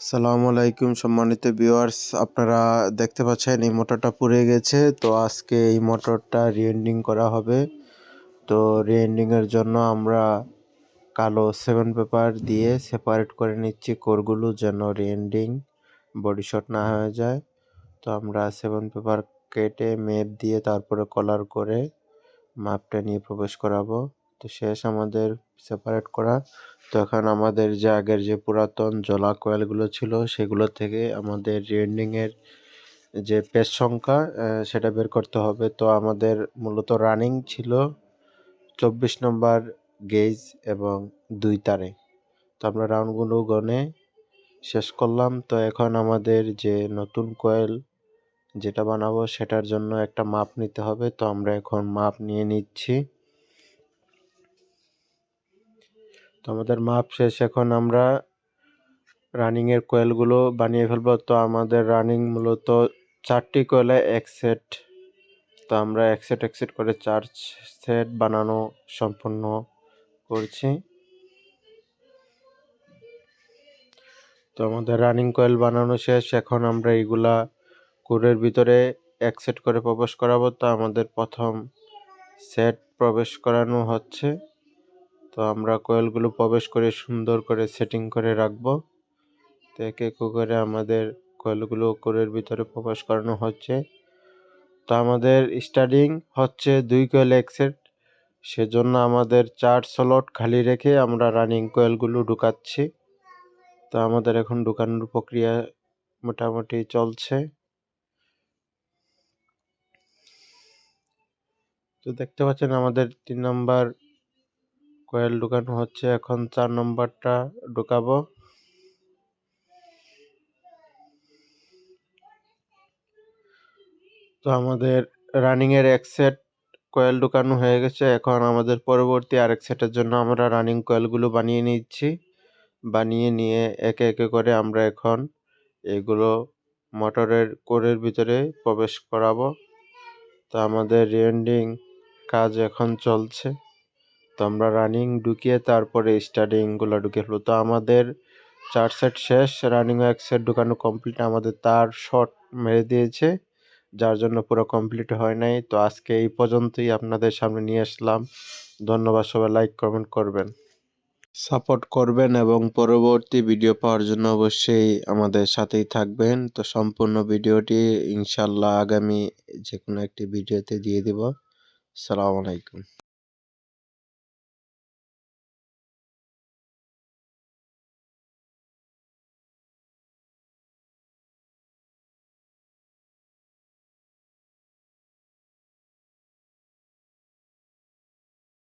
আসসালামু আলাইকুম সম্মানিত ভিউয়ার্স। আপনারা দেখতে পাচ্ছেন এই মোটরটা পুড়ে গেছে। তো আজকে এই মোটরটা রিএন্ডিং করা হবে। তো রিএন্ডিং এর জন্য আমরা কালো সেভেন পেপার দিয়ে সেপারেট করে নিচ্ছি কোরগুলো যেন রিএন্ডিং বডি শট না হয়ে যায়। তো আমরা সেভেন পেপার কেটে মেপ দিয়ে তারপরে কলার করে মাপটা নিয়ে প্রবেশ করাবো। তো শেষ আমাদের সেপারেট করা। তো এখন আমাদের যে আগের যে পুরাতন জলা কয়েলগুলো ছিল, সেগুলো থেকে আমাদের রিএন্ডিংয়ের যে পেজ সংখ্যা সেটা বের করতে হবে। তো আমাদের মূলত রানিং ছিল চব্বিশ নম্বর গেজ এবং দুই তারে। তো আমরা রাউন্ডগুলো গনে শেষ করলাম। তো এখন আমাদের যে নতুন কয়েল যেটা বানাবো, সেটার জন্য একটা মাপ নিতে হবে। তো আমরা এখন মাপ নিয়ে নিচ্ছি। তো আমাদের মাপ শেষ। এখন আমরা রানিংয়ের কয়েলগুলো বানিয়ে ফেলব। তো আমাদের রানিং মূলত চারটি কয়েলে এক সেট তো আমরা এক সেট এক সেট করে চার সেট বানানো সম্পূর্ণ করছি। তো আমাদের রানিং কয়েল বানানো শেষ। এখন আমরা এইগুলা কোরের ভিতরে এক সেট করে প্রবেশ করাবো। তো আমাদের প্রথম সেট প্রবেশ করানো হচ্ছে। তো আমরা কয়েলগুলো প্রবেশ করে সুন্দর করে সেটিং করে রাখব। তো এক এক করে আমাদের কয়েলগুলো কোরের ভিতরে প্রবেশ করানো হচ্ছে। তো আমাদের স্টার্টিং হচ্ছে দুই কয়েল এক সেট সেজন্য আমাদের চার স্লট খালি রেখে আমরা রানিং কয়েলগুলো ঢুকাচ্ছি। তো আমাদের এখন ঢুকানোর প্রক্রিয়া মোটামুটি চলছে। তো দেখতে পাচ্ছেন আমাদের তিন নম্বর কয়েল ঢুকানো হচ্ছে। এখন চার নম্বরটা ঢুকাবো। তো আমাদের রানিং এর এক সেট কয়েল ঢুকানো হয়ে গেছে। এখন আমাদের পরবর্তী আরেক সেটের জন্য আমরা রানিং কয়েলগুলো বানিয়ে নিচ্ছি। বানিয়ে নিয়ে একে একে করে আমরা এখন এগুলো মোটরের কোরের ভিতরে প্রবেশ করাবো। তো আমাদের রিয়েন্ডিং কাজ এখন চলছে। তো আমরা রানিং ঢুকিয়ে তারপরে স্টার্টিংগুলো ঢুকিয়ে ফেলব তো আমাদের চার সেট শেষ রানিং এক সেট ঢুকানো কমপ্লিট আমাদের তার শট মেরে দিয়েছে, যার জন্য পুরো কমপ্লিট হয় নাই। তো আজকে এই পর্যন্তই আপনাদের সামনে নিয়ে আসলাম। ধন্যবাদ সবাই লাইক কমেন্ট করবেন। সাপোর্ট করবেন এবং পরবর্তী ভিডিও পাওয়ার জন্য অবশ্যই আমাদের সাথেই থাকবেন। তো সম্পূর্ণ ভিডিওটি ইনশাল্লাহ আগামী যে কোনো একটি ভিডিওতে দিয়ে দিব। সালাম আলাইকুম।